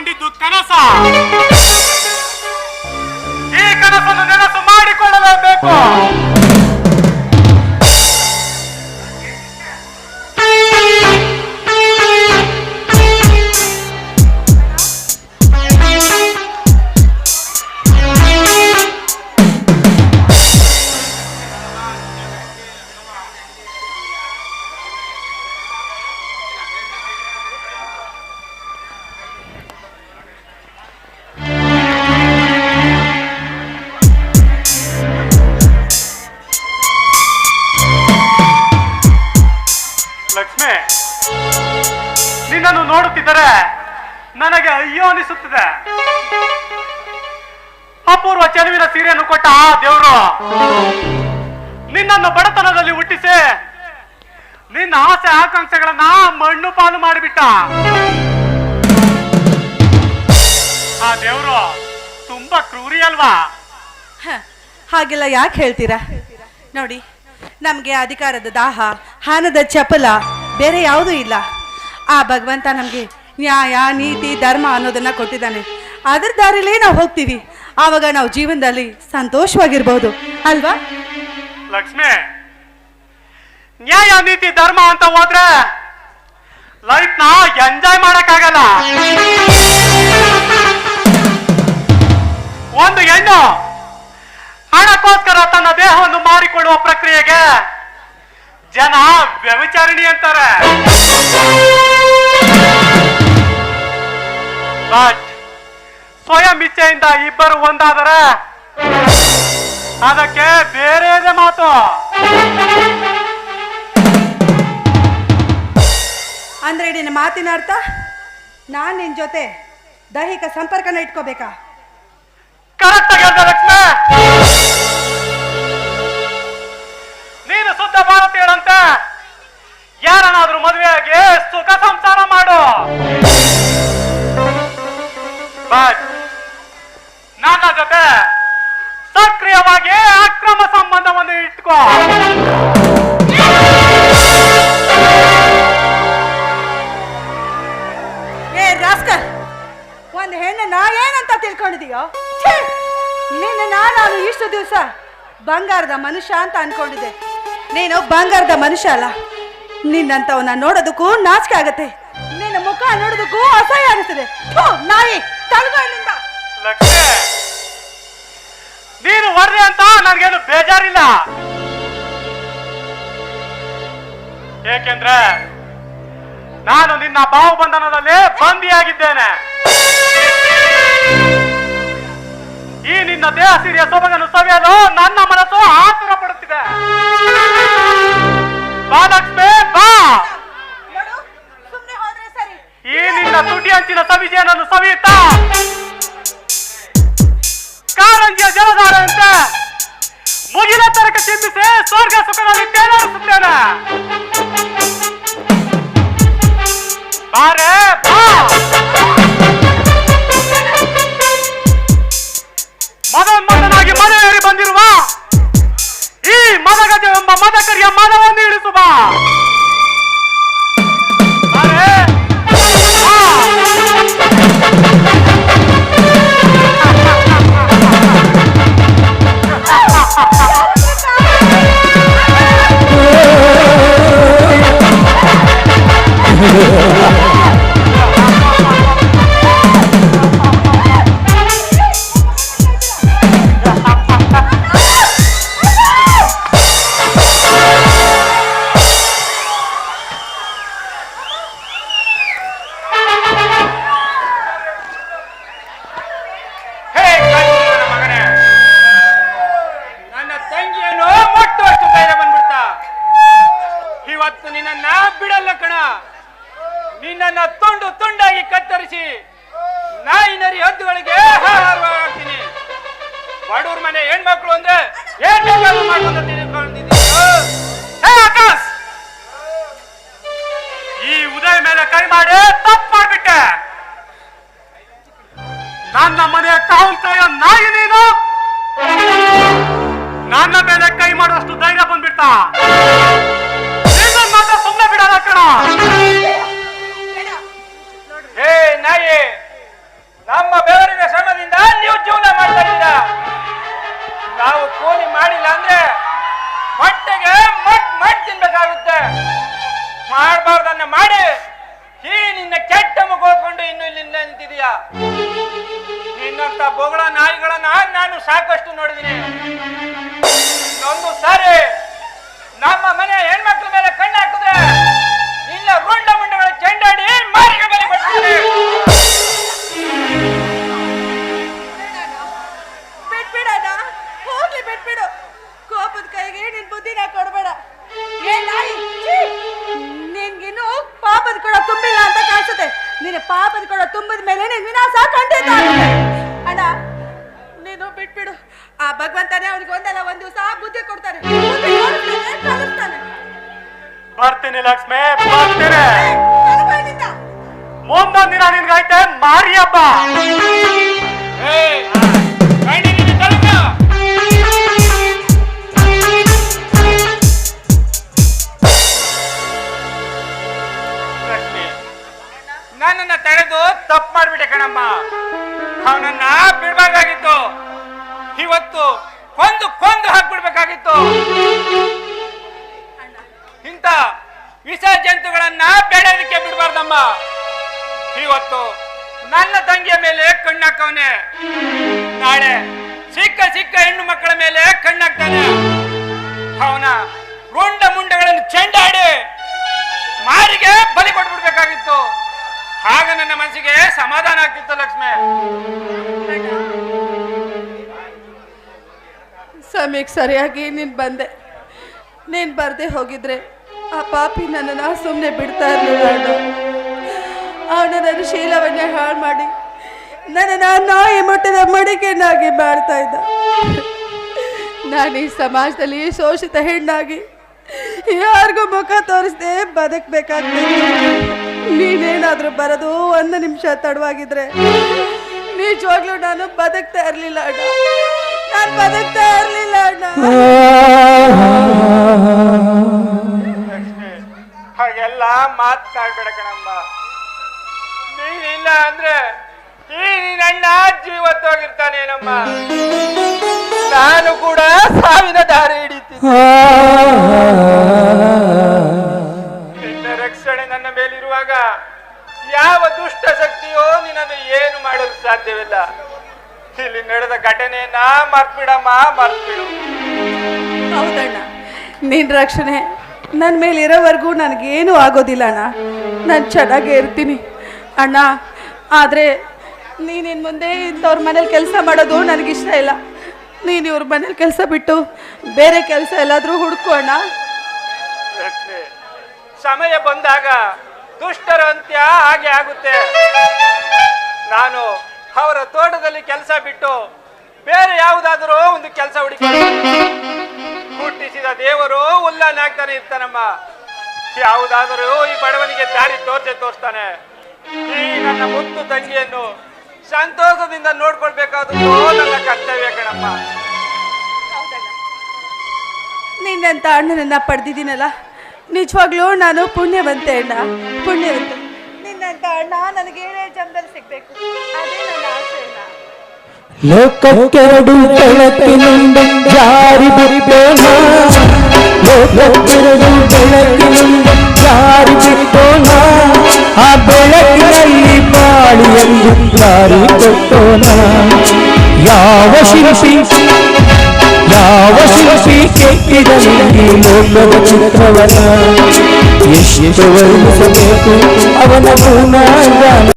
ಕಂಡಿದ್ದು ಕನಸ. ಈ ಕನಸನ್ನು ನೆನಸು ಮಾಡಿಕೊಳ್ಳಲೇಬೇಕು. ನಿನ್ನನ್ನು ನೋಡುತ್ತಿದ್ದರೆ ನನಗೆ ಅಯ್ಯೋ ಅನಿಸುತ್ತದೆ. ಅಪೂರ್ವ ಚೆಲುವಿನ ಸೀರೆಯನ್ನು ಕೊಟ್ಟ ಆ ದೇವರು ನಿನ್ನನ್ನು ಬಡತನದಲ್ಲಿ ಹುಟ್ಟಿಸಿ ನಿನ್ನ ಆಸೆ ಆಕಾಂಕ್ಷೆಗಳನ್ನ ಮಣ್ಣು ಪಾಲು ಮಾಡಿಬಿಟ್ಟ. ಆ ದೇವರು ತುಂಬಾ ಕ್ರೂರಿ ಅಲ್ವಾ? ಹಾಗೆಲ್ಲ ಯಾಕೆ ಹೇಳ್ತೀರಾ? ನೋಡಿ, ನಮಗೆ ಅಧಿಕಾರದ ದಾಹ, ಹಾನದ ಚಪಲ, ಬೇರೆ ಯಾವುದೂ ಇಲ್ಲ. ಆ ಭಗವಂತ ನಮಗೆ ನ್ಯಾಯ, ನೀತಿ, ಧರ್ಮ ಅನ್ನೋದನ್ನ ಕೊಟ್ಟಿದ್ದಾನೆ. ಅದ್ರ ದಾರಿಲೇ ನಾವು ಹೋಗ್ತೀವಿ. ಆವಾಗ ನಾವು ಜೀವನದಲ್ಲಿ ಸಂತೋಷವಾಗಿರ್ಬೋದು. ಅಲ್ವಾ? ಲಕ್ಷ್ಮಿ, ನ್ಯಾಯ, ನೀತಿ, ಧರ್ಮ ಅಂತ ಹೋದ್ರೆ ಲೈಫ್ನ ಎಂಜಾಯ್ ಮಾಡಕ್ಕಾಗಲ್ಲ. ಒಂದು ಹೆಣ್ಣು ಹಣಕ್ಕೋಸ್ಕರ ತನ್ನ ದೇಹವನ್ನು ಮಾರಿಕೊಳ್ಳುವ ಪ್ರಕ್ರಿಯೆಗೆ ಜನ ವ್ಯವಿಚಾರಣಿ ಅಂತಾರೆ. ಇಚ್ಛೆಯಿಂದ ಇಬ್ಬರು ಒಂದಾದರೆ ಅದಕ್ಕೆ ಬೇರೆಯದೇ ಮಾತು. ಅಂದ್ರೆ ನಿನ್ನ ಮಾತಿನ ಅರ್ಥ? ನಾನ್ ನಿನ್ ಜೊತೆ ದೈಹಿಕ ಸಂಪರ್ಕನ ಇಟ್ಕೋಬೇಕಾ? ಕರೆಕ್ಟ್ ಆಗಿ ಲಕ್ಷ್ಮಿ. ನೀನು ಶುದ್ಧ ಭಾರತೀಯರಂತೆ ಯಾರನ್ನಾದ್ರೂ ಮದುವೆಯಾಗಿ ಸುಖ ಸಂಸಾರ ಮಾಡು. ಬಟ್ ಜೊತೆ ಸಕ್ರಿಯವಾಗಿ ಅಕ್ರಮ ಸಂಬಂಧವನ್ನು ಇಟ್ಕೋ. ಏ ರಾಸ್ಕಲ್ ಒಂದು ಹೆಣ್ಣನ್ನ ಏನಂತ ತಿಳ್ಕೊಂಡಿದೀಯೋ? ನಿನ್ನ ನಾನು ಇಷ್ಟು ದಿವಸ ಬಂಗಾರದ ಮನುಷ್ಯ ಅಂತ ಅನ್ಕೊಂಡಿದ್ದೆ. ನೀನು ಬಂಗಾರದ ಮನುಷ್ಯ ಅಲ್ಲ. ನಿನ್ನಂತವನ್ನ ನೋಡೋದಕ್ಕೂ ನಾಚಿಕೆ ಆಗತ್ತೆ. ನಿನ್ನ ಮುಖ ನೋಡೋದಕ್ಕೂ ಅಸಹ್ಯ ಅನಿಸ್ತದೆ. ನಾಯಿ ತಳ್ಗೋ ಇಲ್ಲಿಂದ. ಲಕ್ಷ್ಮಿ ನೀನು ಹೊರ್ರಿ ಅಂತ ನನಗೇನು ಬೇಜಾರಿಲ್ಲ. ಏಕೆಂದ್ರೆ ನಾನು ನಿನ್ನ ಬಾಹುಬಂಧನದಲ್ಲಿ ಬಂದಿಯಾಗಿದ್ದೇನೆ. ಈ ನಿನ್ನ ದೇಹ ಸಿರಿಯ ಸೊಬಗನ್ನು ಸವಿಯಲು ನನ್ನ ಮನಸ್ಸು ಆತುರ ಪಡುತ್ತಿದೆ ಬಾ ಬಾರೆ Gracias. ಮಾಡಬಾರ್ದನ್ನ ಮಾಡಿ. ಈ ನಿನ್ನ ಕೆಟ್ಟ ಮುಖ ಹೊತ್ಕೊಂಡು ಇನ್ನು ಇಲ್ಲಿ ನಿಂತಿದೀಯಾ ನಿನ್ನಂತ ಬೊಗಳ ನಾಯಿಗಳನ್ನ ನಾನು ಸಾಕಷ್ಟು ನೋಡಿದೀನಿ ಒಂದು ಸಾರಿ, ನಮ್ಮ ಮನೆ ಹೆಣ್ಮಕ್ಳ ಮೇಲೆ ಕಣ್ಣು ಹಾಕಿದ್ರೆ ನಿನ್ನ ರುಂಡ ಮುಂಡಗಳ ಚೆಂಡಾಡಿ ಅಣ್ಣ ನೀನು ಬಿಟ್ಬಿಡು. ಆ ಭಗವಂತನೇ ಅವ್ನಿಗೆ ಒಂದಲ್ಲ ಒಂದ್ ದಿವಸ ಬುದ್ಧಿ ಕೊಡ್ತಾನೆ. ಬುದ್ಧಿ ಕಲಿಸ್ತಾನೆ, ಕಲಿಸ್ತಾನೆ. ಬರ್ತೀನಿ ಲಕ್ಷ್ಮಿ ಬರ್ತೇನೆ. ಏ, ಕರ್ಕೊಂಡಿದ್ದ. ಮುಂದೊಂದ್ ದಿನ ನಿನ್ಗೈತೆ ಮಾರಿ ಹಬ್ಬ ಏಯ್, ಇವತ್ತು ನನ್ನ ತಂಗಿಯ ಮೇಲೆ ಕಣ್ಣಾಕವನೆ. ನಾಳೆ ಸಿಕ್ಕ ಸಿಕ್ಕ ಹೆಣ್ಣು ಮಕ್ಕಳ ಮೇಲೆ ಕಣ್ಣಾಕ್ತಾನೆ ಅವನ ರುಂಡ ಮುಂಡಗಳನ್ನು ಚೆಂಡಾಡಿ ಮಾರಿಗೆ ಬಲಿ ಕೊಟ್ಬಿಡ್ಬೇಕಾಗಿತ್ತು. ಆಗ ನನ್ನ ಮನಸ್ಸಿಗೆ ಸಮಾಧಾನ ಆಗ್ತಿತ್ತು ಲಕ್ಷ್ಮಿ. ಸಮಯಕ್ಕೆ ಸರಿಯಾಗಿ ನೀನು ಬಂದೆ. ನೀನು ಬರದೆ ಹೋಗಿದ್ರೆ ಆ ಪಾಪಿ ನನ್ನನ್ನು ಸುಮ್ಮನೆ ಬಿಡ್ತಾ ಇರಲಿಲ್ಲ ಅವನು ನನ್ನ ಶೀಲವನ್ನೇ ಹಾಳು ಮಾಡಿ ನನ್ನನ್ನು ನಾಯಿ ಮುಟ್ಟದ ಮಡಿಕೆಯನ್ನಾಗಿ ಮಾಡ್ತಾ ಇದ್ದ. ನಾನು ಈ ಸಮಾಜದಲ್ಲಿ ಶೋಷಿತ ಹೆಣ್ಣಾಗಿ ಯಾರಿಗೂ ಮುಖ ತೋರಿಸದೆ ಬದುಕಬೇಕಾಗ್ತದೆ. ನೀನೇನಾದರೂ ಬರೋದು ಒಂದು ನಿಮಿಷ ತಡವಾಗಿದ್ರೆ ನಿಜವಾಗ್ಲೂ ನಾನು ಬದುಕ್ತಾ ಇರಲಿಲ್ಲ ಅಣ್ಣ. ನಾನು ಬದುಕ್ತಾ ಇರಲಿಲ್ಲ ಅಣ್ಣ. ಹಾಗೆಲ್ಲ ಮಾತಾಡ್ಬೇಡ ಕಣಮ್ಮ. ನೀನಿಲ್ಲ ಅಂದ್ರೆ ಈ ನಿನ್ನ ಜೀವತ್ತೋಗಿರ್ತಾನೇನಮ್ಮ ನಾನು ಕೂಡ ಸಾವಿನ ದಾರಿ ಹಿಡಿತೀನಿ ನಿನ್ನ ರಕ್ಷಣೆ ನನ್ನ ಮೇಲಿರುವಾಗ ಯಾವ ದುಷ್ಟ ಶಕ್ತಿಯೋ ನಿನ್ನನ್ನು ಏನು ಮಾಡಲು ಸಾಧ್ಯವಿಲ್ಲ. ಇಲ್ಲಿ ನಡೆದ ಘಟನೆಯನ್ನ ಮರ್ತ್ಬಿಡಮ್ಮ ಮರ್ತ್ಬಿಡು. ಹೌದಣ್ಣ ನಿನ್ ರಕ್ಷಣೆ ನನ್ನ ಮೇಲೆ ಇರೋವರೆಗೂ ನನಗೇನು ಆಗೋದಿಲ್ಲ ಅಣ್ಣ. ನಾನು ಚೆನ್ನಾಗೇ ಇರ್ತೀನಿ. ಅಣ್ಣ, ಆದರೆ ನೀನಿನ್ ಮುಂದೆ ಇಂಥವ್ರ ಮನೇಲಿ ಕೆಲಸ ಮಾಡೋದು ನನಗಿಷ್ಟ ಇಲ್ಲ. ನೀನು ಇವ್ರ ಮನೇಲಿ ಕೆಲಸ ಬಿಟ್ಟು ಬೇರೆ ಕೆಲಸ ಎಲ್ಲಾದರೂ ಹುಡುಕು ಅಣ್ಣ. ಸಮಯ ಬಂದಾಗ ದುಷ್ಟರ ಅಂತ್ಯ ಹಾಗೆ ಆಗುತ್ತೆ. ನಾನು ಅವರ ತೋಟದಲ್ಲಿ ಕೆಲಸ ಬಿಟ್ಟು ಬೇರೆ ಯಾವುದಾದರೂ ಒಂದು ಕೆಲಸ ಹುಡುಕಿ ಹುಟ್ಟಿಸಿದ ದೇವರು ಉಲ್ಲನಾಗ್ತಾನೆ ಇರ್ತಾನಮ್ಮ. ಯಾವುದಾದರೂ ಈ ಬಡವನಿಗೆ ದಾರಿ ತೋರ್ಸೆ ತೋರಿಸ್ತಾನೆ. ಈ ನನ್ನ ಮುತ್ತು ತಂಗಿಯನ್ನು ಸಂತೋಷದಿಂದ ನೋಡ್ಕೊಳ್ಬೇಕಾದದ್ದು ನನ್ನ ಕರ್ತವ್ಯ ಕಣಮ್ಮ ನಿನ್ನಂತ ಅಣ್ಣನನ್ನ ಪಡೆದಿದ್ದೀನಲ್ಲ ನಿಜವಾಗ್ಲೂ ನಾನು ಪುಣ್ಯವಂತೆ ಅಣ್ಣ ಪುಣ್ಯವಂತೆ. ನಿನ್ನಂತ ಅಣ್ಣ ನನಗೆ ಏನೇ ಜನ್ಮದಲ್ಲಿ ಸಿಗ್ಬೇಕು ಅದೇ ನನ್ನ ಆಸೆ ಅಣ್ಣ. ಲೋಕಕ್ಕೆರಡು ಬೆಳಕಿನಿಂದ ಜಾರಿ ಬಿಡೋಣ ಲೋಕಕ್ಕೆರಡು ಬೆಳಕಿನಿಂದ ಜಾರಿ ಬಿಡೋಣ ಆ ದಾರಿ ಕೊಟ್ಟೋಣ ಯಾವ ಶಿಲ್ಪಿ ಯಾವ ಶಿಲ್ಪಿ ಕೆತ್ತಿದನು ಈ ಲೋಕದ ಚಿತ್ರವನ ಎಷ್ಟು ವರ್ಣಿಸಬೇಕು ಅವನ ಗುಣ